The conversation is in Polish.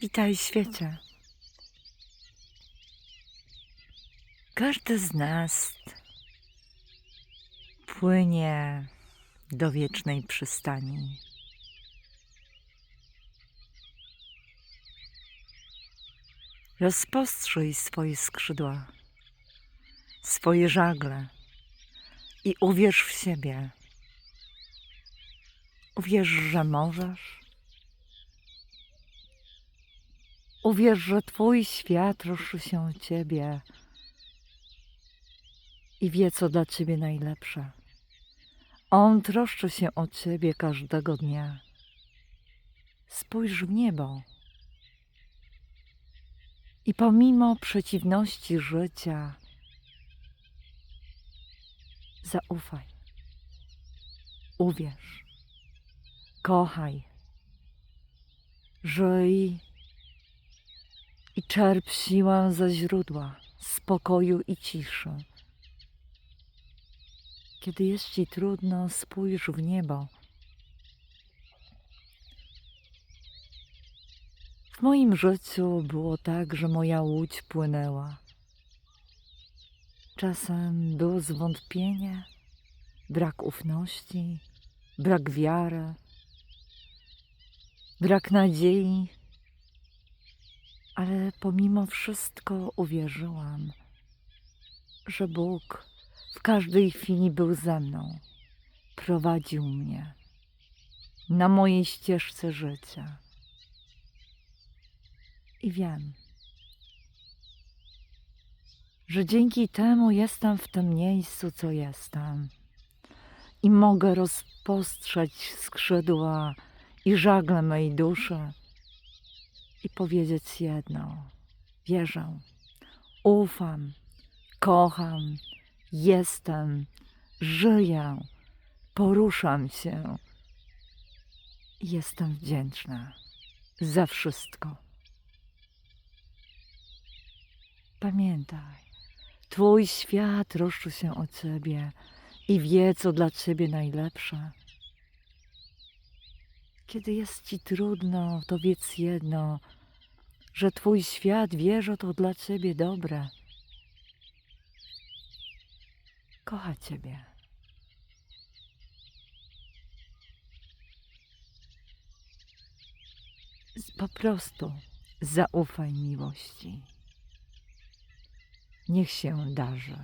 Witaj świecie. Każdy z nas płynie do wiecznej przystani. Rozpostrzyj swoje skrzydła, swoje żagle i uwierz w siebie. Uwierz, że możesz. Uwierz, że Twój świat ruszy się o Ciebie i wie, co dla Ciebie najlepsze. On troszczy się o Ciebie każdego dnia. Spójrz w niebo. I pomimo przeciwności życia, zaufaj. Uwierz. Kochaj. Żyj i czerp siłę ze źródła spokoju i ciszy. Kiedy jest ci trudno, spójrz w niebo. W moim życiu było tak, że moja łódź płynęła. Czasem było zwątpienie, brak ufności, brak wiary, brak nadziei, ale pomimo wszystko uwierzyłam, że Bóg w każdej chwili był ze mną, prowadził mnie na mojej ścieżce życia. I wiem, że dzięki temu jestem w tym miejscu, co jestem, i mogę rozpostrzeć skrzydła i żagle mej duszy i powiedzieć jedno: wierzę, ufam, kocham, jestem, żyję, poruszam się. Jestem wdzięczna za wszystko. Pamiętaj, Twój świat troszczy się o Ciebie i wie, co dla Ciebie najlepsze. Kiedy jest Ci trudno, to wiedz jedno, że Twój świat wie, że to dla Ciebie dobre. Kocha Ciebie. Po prostu zaufaj miłości. Niech się darzy.